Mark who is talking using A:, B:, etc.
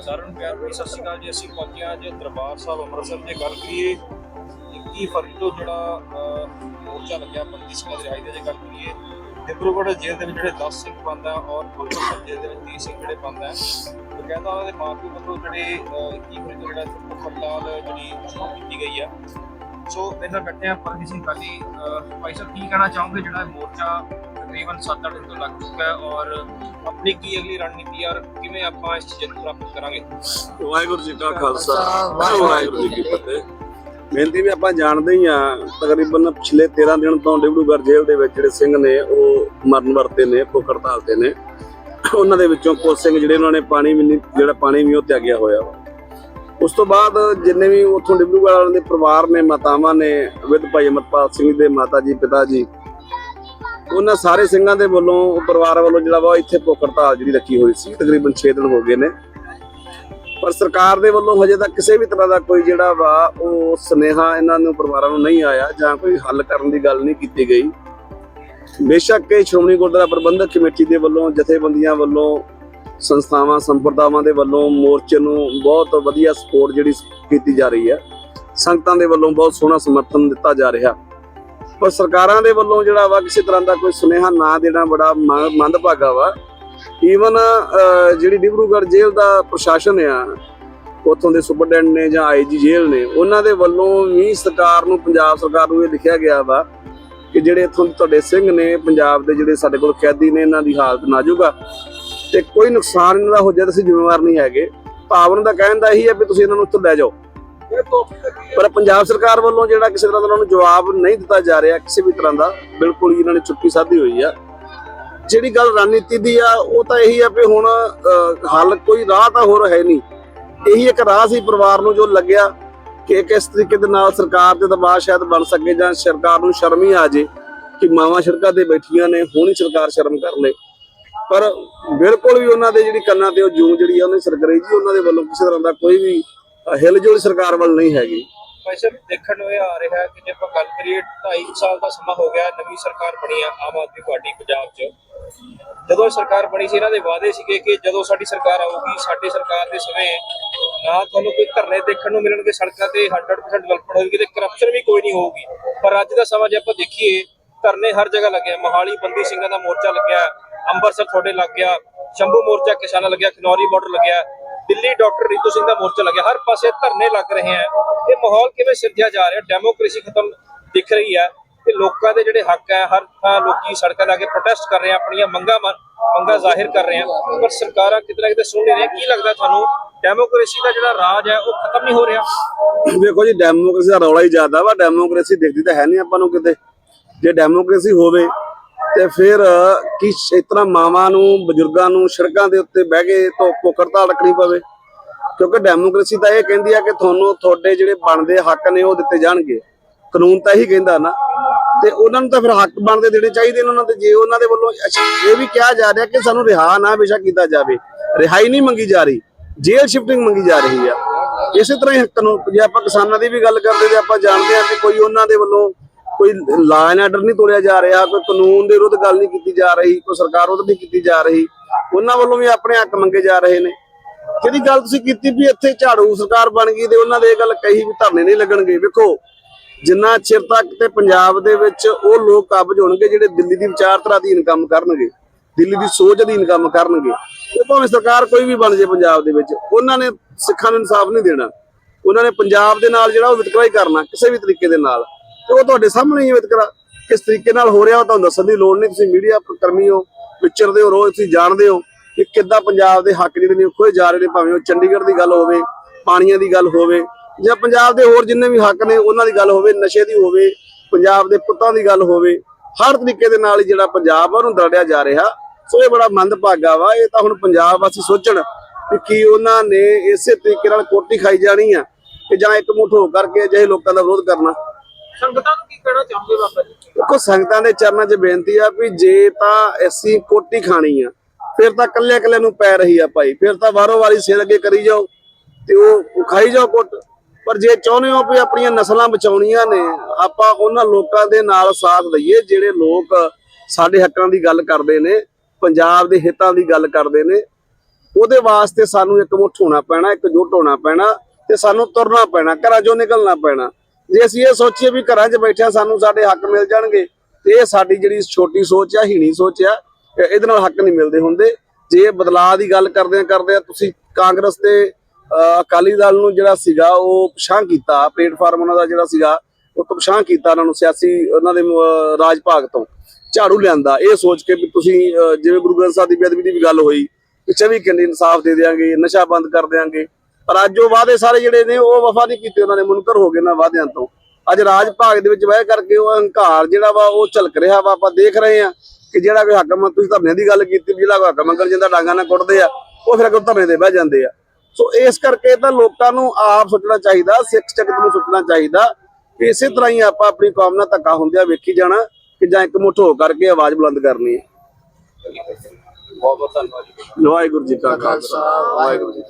A: ਸਾਰਿਆਂ ਨੂੰ ਪਿਆਰ ਭਰੀ ਸਤਿ ਸ਼੍ਰੀ ਅਕਾਲ ਜੀ। ਅਸੀਂ ਪਹੁੰਚਿਆ ਅੱਜ ਦਰਬਾਰ ਸਾਹਿਬ ਅੰਮ੍ਰਿਤਸਰ ਤੇ ਗੱਲ ਕਰੀਏ 21 ਫਰਵਰੀ ਤੋਂ ਜਿਹੜਾ ਮੋਰਚਾ ਲੱਗਿਆ ਬੰਦੀ ਸਿੰਘ ਦੀ ਰਿਹਾਈ ਦੇ ਜੇ ਗੱਲ ਕਰੀਏ ਡਿਬਰੂਗੜ੍ਹ ਜੇਲ੍ਹ ਦੇ ਵਿੱਚ ਜਿਹੜੇ 10 ਸਿੰਘ ਬੰਦ ਆ ਔਰ ਅੰਮ੍ਰਿਤਸਰ ਜੇਲ੍ਹ ਦੇ ਵਿੱਚ 30 ਸਿੰਘ ਜਿਹੜੇ ਬੰਦ ਆ ਬਕਾਇਦਾ ਉਹਨਾਂ ਦੇ ਮਾਪੇ ਵੱਲੋਂ ਜਿਹੜੇ ਅਹ, 21 ਫਰਵਰੀ ਤੋਂ ਜਿਹੜਾ ਹੜਤਾਲ ਜਿਹੜੀ ਸ਼ੁਰੂ ਕੀਤੀ ਗਈ ਆ ਸੋ ਇਹਨਾਂ ਬੈਠੇ ਆ ਪਰਮਜੀਤ ਸਿੰਘ ਕਾਲੀ ਭਾਈ ਸਾਹਿਬ ਕੀ ਕਹਿਣਾ ਚਾਹੋਗੇ ਜਿਹੜਾ ਮੋਰਚਾ ਤਕਰੀਬਨ 7-8 ਦਿਨ ਤੋਂ ਲੱਗ ਚੁੱਕਾ ਹੈ ਔਰ ਆਪਣੀ ਕੀ ਅਗਲੀ ਰਣਨੀਤੀ ਔਰ ਕਿਵੇਂ ਆਪਾਂ ਇਸ ਚੀਜ਼ ਨੂੰ ਪ੍ਰਾਪਤ ਕਰਾਂਗੇ?
B: ਵਾਹਿਗੁਰੂ ਜੀ ਕਾ ਖਾਲਸਾ। ਵਾਹਿਗੁਰੂ ਜੀ ਕੀ ਫਤਿਹ। ਬੇਨਤੀ ਵੀ ਆਪਾਂ ਜਾਣਦੇ ਹੀ ਆ ਤਕਰੀਬਨ ਪਿਛਲੇ 13 ਦਿਨ ਤੋਂ ਡਿਬੜੂਗੜ੍ਹ ਜੇਲ੍ਹ ਦੇ ਵਿੱਚ ਜਿਹੜੇ ਸਿੰਘ ਨੇ ਉਹ ਮਰਨ ਵਰਤੇ ਨੇ ਭੁੱਖ ਹੜਤਾਲ ਤੇ ਨੇ। ਉਹਨਾਂ ਦੇ ਵਿੱਚੋਂ ਕੁਝ ਸਿੰਘ ਜਿਹੜੇ ਉਹਨਾਂ ਨੇ ਪਾਣੀ ਵੀ ਨਹੀਂ ਜਿਹੜਾ ਪਾਣੀ ਵੀ ਉਹ ਤਿਆਗਿਆ ਹੋਇਆ ਵਾ। ਉਸ ਤੋਂ ਬਾਅਦ ਜਿੰਨੇ ਵੀ ਉੱਥੋਂ ਡਿਬੜੂਗੜ੍ਹ ਵਾਲਿਆਂ ਦੇ ਪਰਿਵਾਰ ਨੇ ਮਾਤਾਵਾਂ ਨੇ ਵਿਦ ਭਾਈ ਅਮਰਪਾਲ ਸਿੰਘ ਦੇ ਮਾਤਾ ਜੀ ਪਿਤਾ ਜੀ ਉਹਨਾਂ ਸਾਰੇ ਸਿੰਘਾਂ ਦੇ ਵੱਲੋਂ, ਉਹ ਪਰਿਵਾਰ ਵੱਲੋਂ ਜਿਹੜਾ ਵਾ, ਇੱਥੇ ਭੁੱਖ ਹੜਤਾਲ ਜਿਹੜੀ ਰੱਖੀ ਹੋਈ ਸੀ। ਤਕਰੀਬਨ 6 ਦਿਨ ਹੋ ਗਏ ਨੇ। ਪਰ ਸਰਕਾਰ ਦੇ ਵੱਲੋਂ ਹਜੇ ਤੱਕ ਕਿਸੇ ਵੀ ਤਰ੍ਹਾਂ ਦਾ ਕੋਈ ਜਿਹੜਾ ਵਾ, ਉਹ ਸੁਨੇਹਾ ਇਹਨਾਂ ਨੂੰ, ਪਰਿਵਾਰਾਂ ਨੂੰ ਨਹੀਂ ਆਇਆ, ਜਾਂ ਕੋਈ ਹੱਲ ਕਰਨ ਦੀ ਗੱਲ ਨਹੀਂ ਕੀਤੀ ਗਈ। ਬੇਸ਼ੱਕ ਇਹ ਸ਼੍ਰੋਮਣੀ ਗੁਰਦੁਆਰਾ ਪ੍ਰਬੰਧਕ ਕਮੇਟੀ ਦੇ ਵੱਲੋਂ, ਜਥੇਬੰਦੀਆਂ ਵੱਲੋਂ, ਸੰਸਥਾਵਾਂ, ਸੰਪਰਦਾਵਾਂ ਦੇ ਵੱਲੋਂ ਮੋਰਚੇ ਨੂੰ ਬਹੁਤ ਵਧੀਆ ਸਪੋਰਟ ਜਿਹੜੀ ਕੀਤੀ ਜਾ ਰਹੀ ਹੈ। ਸੰਗਤਾਂ ਦੇ ਵੱਲੋਂ ਬਹੁਤ ਸੋਹਣਾ ਸਮਰਥਨ ਦਿੱਤਾ ਜਾ ਰਿਹਾ। ਪਰ ਸਰਕਾਰਾਂ ਦੇ ਵੱਲੋਂ ਜਿਹੜਾ ਵਾ ਕਿਸੇ ਤਰ੍ਹਾਂ ਦਾ ਕੋਈ ਸੁਨੇਹਾ ਨਾ ਦੇਣਾ ਬੜਾ ਮ- ਮੰਦਭਾਗਾ ਵਾ। ਈਵਨ ਜਿਹੜੀ ਡਿਬਰੂਗੜ੍ਹ ਜੇਲ੍ਹ ਦਾ ਪ੍ਰਸ਼ਾਸਨ ਆ, ਉੱਥੋਂ ਦੇ ਸੁਪਰਡੈਂਟ ਨੇ ਜਾਂ ਆਈਜੀ ਜੇਲ੍ਹ ਨੇ, ਉਹਨਾਂ ਦੇ ਵੱਲੋਂ ਵੀ ਸਰਕਾਰ ਨੂੰ, ਪੰਜਾਬ ਸਰਕਾਰ ਨੂੰ ਇਹ ਲਿਖਿਆ ਗਿਆ ਵਾ ਕਿ ਜਿਹੜੇ ਇੱਥੋਂ ਦੇ ਤੁਹਾਡੇ ਸਿੰਘ ਨੇ, ਪੰਜਾਬ ਦੇ ਜਿਹੜੇ ਸਾਡੇ ਕੋਲ ਕੈਦੀ ਨੇ, ਇਹਨਾਂ ਦੀ ਹਾਲਤ ਨਾਜ਼ੁਕ ਆ। ਤੇ ਕੋਈ ਨੁਕਸਾਨ ਇਹਨਾਂ ਦਾ ਹੋ ਜਾਏ ਤਾਂ ਅਸੀਂ ਜ਼ਿੰਮੇਵਾਰ ਨਹੀਂ ਹੈਗੇ। ਭਾਵਨ ਦਾ ਕਹਿਣ ਦਾ ਇਹੀ ਹੈ ਵੀ ਤੁਸੀਂ ਇਹਨਾਂ ਨੂੰ ਉੱਥੋਂ ਲੈ ਜਾਓ। ਪਰ ਪੰਜਾਬ ਸਰਕਾਰ ਵੱਲੋਂ ਜਿਹੜਾ ਕਿਸੇ ਤਰ੍ਹਾਂ ਦਾ ਉਹਨਾਂ ਨੂੰ ਜਵਾਬ ਨਹੀਂ ਦਿੱਤਾ ਜਾ ਰਿਹਾ, ਕਿਸੇ ਵੀ ਤਰ੍ਹਾਂ ਦਾ, ਬਿਲਕੁਲ ਹੀ ਇਹਨਾਂ ਨੇ ਚੁੱਪੀ ਸਾਧੀ ਹੋਈ ਆ। ਜਿਹੜੀ ਗੱਲ ਰਣਨੀਤੀ ਦੀ ਆ, ਉਹ ਤਾਂ ਇਹੀ ਆ ਵੀ ਹੁਣ ਹੱਲ ਕੋਈ ਰਾਹ ਤਾਂ ਹੋਰ ਹੈ ਨਹੀਂ। ਇਹੀ ਇੱਕ ਰਾਹ ਸੀ ਪਰਿਵਾਰ ਨੂੰ ਜੋ ਲੱਗਿਆ ਕਿ ਕਿਸ ਤਰੀਕੇ ਦੇ ਨਾਲ ਸਰਕਾਰ ਤੇ ਦਬਾਅ ਸ਼ਾਇਦ ਬਣ ਸਕੇ ਜਾਂ ਸਰਕਾਰ ਨੂੰ ਸ਼ਰਮ ਹੀ ਆ ਜੇ ਕਿ ਮਾਵਾਂ ਸੜਕਾਂ ਤੇ ਬੈਠੀਆਂ ਨੇ, ਹੁਣ ਹੀ ਸਰਕਾਰ ਸ਼ਰਮ ਕਰ ਲੇ। ਪਰ ਬਿਲਕੁਲ ਵੀ ਉਹਨਾਂ ਦੇ ਜਿਹੜੀ ਕੰਨਾਂ ਤੇ ਉਹ ਜੂੰ ਜਿਹੜੀ ਆ, ਉਹਨੇ ਸਰਕਰੀ ਉਹਨਾਂ ਦੇ ਵੱਲੋਂ ਕਿਸੇ ਤਰ੍ਹਾਂ ਦਾ ਕੋਈ ਵੀ ਹਿਲਜੁਲ ਸਰਕਾਰ ਵੱਲ ਨਹੀਂ ਹੈਗੀ।
A: ਭਾਈ ਸਾਹਿਬ, ਦੇਖਣ ਨੂੰ ਇਹ ਆ ਰਿਹਾ ਕਿ ਜੇ ਆਪਾਂ ਗੱਲ ਕਰੀਏ 2.5 ਸਾਲ ਦਾ ਸਮਾਂ ਹੋ ਗਿਆ, ਨਵੀਂ ਸਰਕਾਰ ਬਣੀ ਆ, ਆਮ ਆਦਮੀ ਪਾਰਟੀ ਪੰਜਾਬ 'ਚ। ਜਦੋਂ ਸਰਕਾਰ ਬਣੀ ਸੀ, ਇਹਨਾਂ ਦੇ ਵਾਅਦੇ ਸੀਗੇ ਕਿ ਜਦੋਂ ਸਾਡੀ ਸਰਕਾਰ ਆਊਗੀ, ਸਾਡੀ ਸਰਕਾਰ ਦੇ ਸਮੇਂ ਨਾ ਤੁਹਾਨੂੰ ਕੋਈ ਧਰਨੇ ਦੇਖਣ ਨੂੰ ਮਿਲਣਗੇ ਸੜਕਾਂ ਤੇ 100% ਡਿਵੈਲਪਮੈਂਟ ਹੋਏਗੀ ਤੇ ਕਰਪਸ਼ਨ ਵੀ ਕੋਈ ਨਹੀਂ ਹੋਊਗੀ। ਪਰ ਅੱਜ ਦਾ ਸਮਾਂ ਜੇ ਆਪਾਂ ਦੇਖੀਏ, ਧਰਨੇ ਹਰ ਜਗ੍ਹਾ ਲੱਗੇ ਮੋਹਾਲੀ ਬੰਦੀ ਸਿੰਘਾਂ ਦਾ ਮੋਰਚਾ ਲੱਗਿਆ, ਅੰਮ੍ਰਿਤਸਰ ਤੁਹਾਡੇ ਲੱਗ ਗਿਆ, ਸ਼ੰਭੂ ਮੋਰਚਾ ਕਿਸਾਨਾਂ ਲੱਗਿਆ, ਖਨੌਰੀ ਬਾਰਡਰ ਲੱਗਿਆ। ਦਿੱਲੀ ਡਾਕਟਰ ਰੀਤੂ ਸਿੰਘ ਦਾ ਮੋਰਚਾ ਲੱਗਿਆ। ਹਰ ਪਾਸੇ ਧਰਨੇ ਲੱਗ ਰਹੇ ਆ ਇਹ ਮਾਹੌਲ ਕਿਵੇਂ ਸਿਰਜਿਆ ਜਾ ਰਿਹਾ? ਡੈਮੋਕ੍ਰੇਸੀ ਖਤਮ ਦਿਖ ਰਹੀ ਹੈ। ਤੇ ਲੋਕਾਂ ਦੇ ਜਿਹੜੇ ਹੱਕ ਹੈ, ਹਰ ਥਾਂ ਲੋਕੀ ਸੜਕਾਂ ਲਾ ਕੇ ਪ੍ਰੋਟੈਸਟ ਕਰ ਰਹੇ ਆ ਆਪਣੀਆਂ ਮੰਗਾਂ ਮ- ਮੰਗਾਂ ਜ਼ਾਹਿਰ ਕਰ ਰਹੇ ਆ ਪਰ ਸਰਕਾਰਾਂ ਕਿਤੇ ਨਾ ਕਿਤੇ ਸੁਣ ਨਹੀਂ ਰਹੀਆਂ। ਕੀ ਲੱਗਦਾ ਤੁਹਾਨੂੰ? ਡੈਮੋਕ੍ਰੇਸੀ ਦਾ ਜਿਹੜਾ ਰਾਜ ਹੈ, ਉਹ ਖਤਮ ਨਹੀਂ ਹੋ ਰਿਹਾ?
B: ਵੇਖੋ ਜੀ ਡੈਮੋਕ੍ਰੇਸੀ ਦਾ ਰੌਲਾ ਹੀ ਜ਼ਿਆਦਾ ਵਾ। ਡੈਮੋਕ੍ਰੇਸੀ ਦਿਖਦੀ ਤਾਂ ਹੈ ਨਹੀਂ ਆਪਾਂ ਨੂੰ ਕਿਤੇ। ਜੇ ਡੈਮੋਕ੍ਰੇਸੀ ਹੋਵੇ ਤੇ ਫਿਰ ਕੀ ਇਸ ਤਰ੍ਹਾਂ ਮਾਵਾਂ ਨੂੰ, ਬਜ਼ੁਰਗਾਂ ਨੂੰ, ਸੜਕਾਂ ਦੇ ਉੱਤੇ ਬਹਿ ਕੇ ਤੋਂ ਕੋਕਰਤਾ ਰੱਖਣੀ ਪਵੇ? ਕਿਉਂਕਿ ਡੈਮੋਕ੍ਰੇਸੀ ਤਾਂ ਇਹ ਕਹਿੰਦੀ ਆ ਕਿ ਤੁਹਾਨੂੰ ਤੁਹਾਡੇ ਜਿਹੜੇ ਬਣਦੇ ਹੱਕ ਨੇ ਉਹ ਦਿੱਤੇ ਜਾਣਗੇ। ਕਾਨੂੰਨ ਤਾਂ ਇਹੀ ਕਹਿੰਦਾ ਨਾ। ਤੇ ਉਹਨਾਂ ਨੂੰ ਤਾਂ ਫਿਰ ਹੱਕ ਬਣਦੇ ਦੇਣੇ ਚਾਹੀਦੇ ਉਹਨਾਂ ਦੇ। ਜੇ ਉਹਨਾਂ ਦੇ ਵੱਲੋਂ ਇਹ ਵੀ ਕਿਹਾ ਜਾ ਰਿਹਾ ਕਿ ਸਾਨੂੰ ਰਿਹਾ ਨਾ ਹਮੇਸ਼ਾ ਕੀਤਾ ਜਾਵੇ। ਰਿਹਾਈ ਨਹੀਂ ਮੰਗੀ ਜਾ ਰਹੀ। ਜੇਲ੍ਹ ਸ਼ਿਫਟਿੰਗ ਮੰਗੀ ਜਾ ਰਹੀ ਆ। ਇਸੇ ਤਰ੍ਹਾਂ ਹੀ ਕਾਨੂੰਨ ਜੇ ਆਪਾਂ ਕਿਸਾਨਾਂ ਦੀ ਵੀ ਗੱਲ ਕਰਦੇ ਤੇ ਆਪਾਂ ਜਾਣਦੇ ਹਾਂ ਕਿ ਕੋਈ ਉਹਨਾਂ ਦੇ ਵੱਲੋਂ ਕੋਈ ਲਾ ਐਂਡ ਆਰਡਰ ਨਹੀਂ ਤੋੜਿਆ ਜਾ ਰਿਹਾ, ਕੋਈ ਕਾਨੂੰਨ ਦੇ ਵਿਰੁੱਧ ਗੱਲ ਨਹੀਂ ਕੀਤੀ ਜਾ ਰਹੀ, ਕੋਈ ਸਰਕਾਰ ਵਿਰੁੱਧ ਨਹੀਂ ਕੀਤੀ ਜਾ ਰਹੀ, ਉਹਨਾਂ ਵੱਲੋਂ ਵੀ ਆਪਣੇ ਹੱਕ ਮੰਗੇ ਜਾ ਰਹੇ ਨੇ। ਜਿਹੜੀ ਗੱਲ ਤੁਸੀਂ ਕੀਤੀ ਵੀ ਇੱਥੇ ਝਾੜੂ ਸਰਕਾਰ ਬਣ ਗਈ ਤੇ ਉਹਨਾਂ ਦੇ ਇਹ ਗੱਲ ਕਹੀ ਵੀ ਧਰਨੇ ਨਹੀਂ ਲੱਗਣਗੇ, ਵੇਖੋ, ਜਿੰਨਾ ਚਿਰ ਤੱਕ ਤੇ ਪੰਜਾਬ ਦੇ ਵਿੱਚ ਉਹ ਲੋਕ ਕਾਬਜ ਹੋਣਗੇ ਜਿਹੜੇ ਦਿੱਲੀ ਦੀ ਵਿਚਾਰਧਾਰਾ ਅਧੀਨ ਕੰਮ ਕਰਨਗੇ, ਦਿੱਲੀ ਦੀ ਸੋਚ ਅਧੀਨ ਕੰਮ ਕਰਨਗੇ, ਉਹ ਭਾਵੇਂ ਸਰਕਾਰ ਕੋਈ ਵੀ ਬਣ ਜੇ ਪੰਜਾਬ ਦੇ ਵਿੱਚ, ਉਹਨਾਂ ਨੇ ਸਿੱਖਾਂ ਨੂੰ ਇਨਸਾਫ ਨਹੀਂ ਦੇਣਾ। ਉਹਨਾਂ ਨੇ ਪੰਜਾਬ ਦੇ ਨਾਲ ਜਿਹੜਾ ਉਹ ਵਿਤਕਰਾ ਹੀ ਕਰਨਾ, ਕਿਸੇ ਵੀ ਤਰੀਕੇ ਦੇ ਨਾਲ। ਤੇ ਉਹ ਤੁਹਾਡੇ ਸਾਹਮਣੇ ਹੀ ਵਿਤਕਰਾ। ਕਿਸ ਤਰੀਕੇ ਨਾਲ ਹੋ ਰਿਹਾ, ਉਹ ਤੁਹਾਨੂੰ ਦੱਸਣ ਦੀ ਲੋੜ ਨਹੀਂ। ਤੁਸੀਂ ਮੀਡੀਆ ਕਰਮੀ ਹੋ ਵਿਚਰਦੇ ਹੋ ਰੋਜ਼, ਤੁਸੀਂ ਜਾਣਦੇ ਹੋ ਕਿ ਕਿੱਦਾਂ ਪੰਜਾਬ ਦੇ ਹੱਕ ਜਿਹੜੇ ਨੇ ਉਹ ਖੋਏ ਜਾ ਰਹੇ ਨੇ, ਭਾਵੇਂ ਉਹ ਚੰਡੀਗੜ੍ਹ ਦੀ ਗੱਲ ਹੋਵੇ, ਪਾਣੀਆਂ ਦੀ ਗੱਲ ਹੋਵੇ, ਜਾਂ ਪੰਜਾਬ ਦੇ ਹੋਰ ਜਿੰਨੇ ਵੀ ਹੱਕ ਨੇ, ਉਹਨਾਂ ਦੀ ਗੱਲ ਹੋਵੇ, ਨਸ਼ੇ ਦੀ ਹੋਵੇ, ਪੰਜਾਬ ਦੇ ਪੁੱਤਾਂ ਦੀ ਗੱਲ ਹੋਵੇ, ਹਰ ਤਰੀਕੇ ਦੇ ਨਾਲ ਜਿਹੜਾ ਪੰਜਾਬ ਆ, ਉਹਨੂੰ ਦਰੜਿਆ ਜਾ ਰਿਹਾ। ਸੋ ਇਹ ਬੜਾ ਮੰਦਭਾਗਾ ਵਾ, ਇਹ ਤਾਂ ਹੁਣ ਪੰਜਾਬ ਵਾਸੀ ਸੋਚਣ ਕਿ ਕੀ ਉਹਨਾਂ ਨੇ ਇਸੇ ਤਰੀਕੇ ਨਾਲ ਕੋਟੀ ਖਾਈ ਜਾਣੀ ਆ, ਕਿ ਜਾਂ ਇੱਕ ਮੁੱਠ ਹੋ ਕਰਕੇ ਅਜਿਹੇ ਲੋਕਾਂ ਦਾ ਵਿਰੋਧ ਕਰਨਾ।
A: ਸੰਗਤਾਂ ਨੂੰ ਕੀ ਕਹਿਣਾ ਚਾਹੁੰਦੇ ਬਾਬਾ ਜੀ?
B: ਦੇਖੋ, ਸੰਗਤਾਂ ਦੇ ਚਰਨਾਂ 'ਚ ਬੇਨਤੀ ਆ ਵੀ ਜੇ ਤਾਂ ਅਸੀਂ ਕੋਟੀ ਖਾਣੀ ਆ, ਫਿਰ ਤਾਂ ਕੱਲੇ ਕੱਲੇ ਨੂੰ ਪੈ ਰਹੀ ਆ ਭਾਈ, ਫਿਰ ਤਾਂ ਵਾਰੋ ਵਾਰੀ ਸਿਰ ਅੱਗੇ ਕਰੀ ਜਾਓ ਤੇ ਉਹ ਖਾਈ ਜਾਓ ਕੁੱਟ। ਪਰ ਜੇ ਚਾਹੁੰਦੇ ਹੋ ਵੀ ਆਪਣੀਆਂ ਨਸਲਾਂ ਬਚਾਉਣੀਆਂ ਨੇ, ਆਪਾਂ ਉਹਨਾਂ ਲੋਕਾਂ ਦੇ ਨਾਲ ਸਾਥ ਦਈਏ ਜਿਹੜੇ ਲੋਕ ਸਾਡੇ ਹੱਕਾਂ ਦੀ ਗੱਲ ਕਰਦੇ ਨੇ, ਪੰਜਾਬ ਦੇ ਹਿੱਤਾਂ ਦੀ ਗੱਲ ਕਰਦੇ ਨੇ। ਉਹਦੇ ਵਾਸਤੇ ਸਾਨੂੰ ਇੱਕ ਮੁੱਠ ਹੋਣਾ ਪੈਣਾ, ਇੱਕ ਜੁੱਟ ਹੋਣਾ ਪੈਣਾ ਤੇ ਸਾਨੂੰ ਤੁਰਨਾ ਪੈਣਾ, ਘਰਾਂ ਚੋਂ ਨਿਕਲਣਾ ਪੈਣਾ। ਜੇ ਅਸੀਂ ਇਹ ਸੋਚੀਏ ਵੀ ਘਰਾਂ 'ਚ ਬੈਠਿਆਂ ਸਾਨੂੰ ਸਾਡੇ ਹੱਕ ਮਿਲ ਜਾਣਗੇ ਤੇ ਇਹ ਸਾਡੀ ਜਿਹੜੀ ਛੋਟੀ ਸੋਚ ਆ ਹੀਣੀ ਸੋਚ ਆ ਇਹਦੇ ਨਾਲ ਹੱਕ ਨਹੀਂ ਮਿਲਦੇ ਹੁੰਦੇ। ਜੇ ਬਦਲਾਅ ਦੀ ਗੱਲ ਕਰਦੇ ਆ ਕਰਦੇ ਆ ਤੁਸੀਂ ਕਾਂਗਰਸ ਤੇ ਅਹ, ਅਕਾਲੀ ਦਲ ਨੂੰ ਜਿਹੜਾ ਸੀਗਾ ਉਹ ਪਛਾਣ ਕੀਤਾ ਪਲੇਟਫਾਰਮ ਉਹਨਾਂ ਦਾ ਜਿਹੜਾ ਸੀਗਾ ਉਹ ਤੋਂ ਪਛਾਣ ਕੀਤਾ ਉਹਨਾਂ ਨੂੰ ਸਿਆਸੀ ਉਹਨਾਂ ਦੇ ਰਾਜ ਭਾਗ ਤੋਂ। ਝਾੜੂ ਲਿਆਂਦਾ ਇਹ ਸੋਚ ਕੇ ਵੀ ਤੁਸੀਂ ਜਿਵੇਂ ਗੁਰੂ ਗ੍ਰੰਥ ਸਾਹਿਬ ਦੀ ਬੇਅਦਬੀ ਦੀ ਵੀ ਗੱਲ ਹੋਈ ਕਿ 24 ਘੰਟੇ ਇਨਸਾਫ ਦੇ ਦੇਾਂਗੇ ਨਸ਼ਾ ਬੰਦ ਕਰ ਦੇਾਂਗੇ ਪਰ ਅੱਜ ਉਹ ਵਾਅਦੇ ਸਾਰੇ ਜਿਹੜੇ ਨੇ ਉਹ ਵਫਾ ਨਹੀਂ ਕੀਤੇ ਉਹਨਾਂ ਨੇ ਮੁਨਕਰ ਹੋ ਗਏ ਨਾ ਵਾਅਦਿਆਂ ਤੋਂ। ਅੱਜ ਰਾਜ ਭਾਗ ਦੇ ਵਿੱਚ ਬਹਿ ਕਰਕੇ ਉਹ ਹੰਕਾਰ ਜਿਹੜਾ ਵਾ ਉਹ ਝਲਕ ਰਿਹਾ ਵਾ ਆਪਾਂ ਦੇਖ ਰਹੇ ਆ ਕਿ ਜਿਹੜਾ ਕੋਈ ਹੱਕ ਮੰਗ ਤੁਸੀਂ ਧਰਨੇ ਦੀ ਗੱਲ ਕੀਤੀ ਵੀ ਜਿਹੜਾ ਕੋਈ ਹੱਕ ਮੰਗਣ ਜਾਂਦਾ ਡਾਂਗਾ ਨਾਲ ਕੁੱਟਦੇ ਆ ਉਹ ਫਿਰ ਅੱਗੇ ਧਰਨੇ ਦੇ ਬਹਿ ਜਾਂਦੇ ਆ। ਸੋ ਇਸ ਕਰਕੇ ਤਾਂ ਲੋਕਾਂ ਨੂੰ ਆਪ ਸੋਚਣਾ ਚਾਹੀਦਾ ਸਿੱਖ ਜਗਤ ਨੂੰ ਸੋਚਣਾ ਚਾਹੀਦਾ ਕਿ ਇਸੇ ਤਰ੍ਹਾਂ ਹੀ ਆਪਾਂ ਆਪਣੀ ਕੌਮ ਨਾਲ ਧੱਕਾ ਹੁੰਦਿਆਂ ਵੇਖੀ ਜਾਣਾ ਕਿ ਜਾਂ ਇੱਕ ਮੁੱਠ ਹੋ ਕਰਕੇ ਆਵਾਜ਼ ਬੁਲੰਦ ਕਰਨੀ ਹੈ।
A: ਬਹੁਤ ਬਹੁਤ ਧੰਨਵਾਦ ਜੀ।
B: ਵਾਹਿਗੁਰੂ ਜੀ ਕਾ ਖਾਲਸਾ। ਵਾਹਿਗੁਰੂ ਜੀ